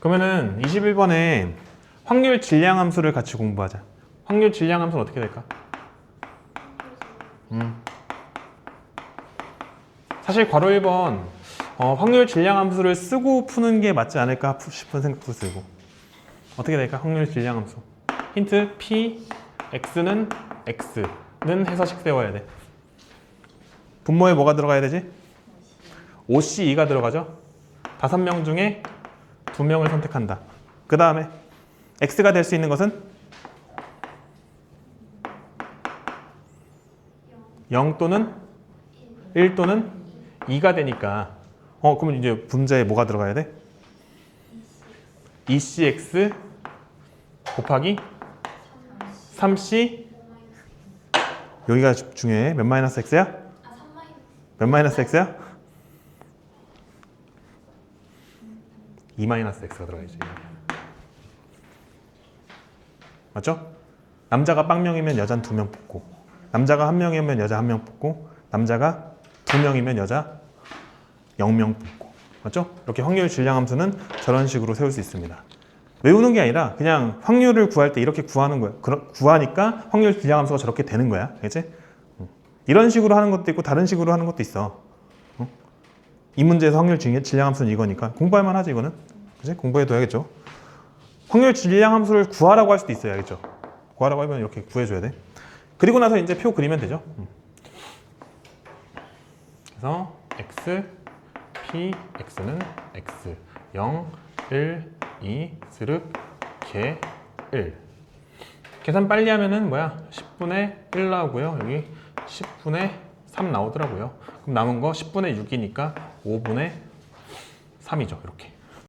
그러면은 21번에 확률 질량 함수를 같이 공부하자. 확률 질량 함수는 어떻게 될까? 음. 사실 괄호 1번 어, 확률 질량 함수를 쓰고 푸는 게 맞지 않을까 싶은 생각도 들고 어떻게 될까? 확률 질량 함수 힌트 p x는 x는 해서식 세워야 돼 분모에 뭐가 들어가야 되지? 5C2가 들어가죠? 다섯 명 중에 두 명을 선택한다. 그 다음에 x가 될 수 있는 것은 0 또는 1 또는 2가 되니까 어 그러면 이제 분자에 뭐가 들어가야 돼? 2cx 곱하기 3c 여기가 중요해 몇 마이너스 x야? 몇 마이너스 x야? 2 마이너스 x가 들어가야지 맞죠? 남자가 빵명이면 여자는 두 명 뽑고 남자가 한 명이면 여자 한 명 뽑고 남자가 두 명이면 여자 0명 뽑고 맞죠? 이렇게 확률 질량 함수는 저런 식으로 세울 수 있습니다 외우는 게 아니라 그냥 확률을 구할 때 이렇게 구하는 거야 구하니까 확률 질량 함수가 저렇게 되는 거야 알겠지? 응. 이런 식으로 하는 것도 있고 다른 식으로 하는 것도 있어 응? 이 문제에서 확률 질- 질량 함수는 이거니까 공부할 만하지 이거는? 그지? 공부해둬야겠죠? 확률 질량 함수를 구하라고 할 수도 있어요 알겠죠? 구하라고 하면 이렇게 구해줘야 돼. 그리고 나서 이제 표 그리면 되죠? 음. 그래서 x, p, x는 x. 0, 1, 2, 스륵, 개, 1 계산 빨리 하면은 뭐야? 10분의 1 나오고요. 여기 10분의 3 나오더라고요. 그럼 남은 거 10분의 6이니까 5분의 3이죠 이렇게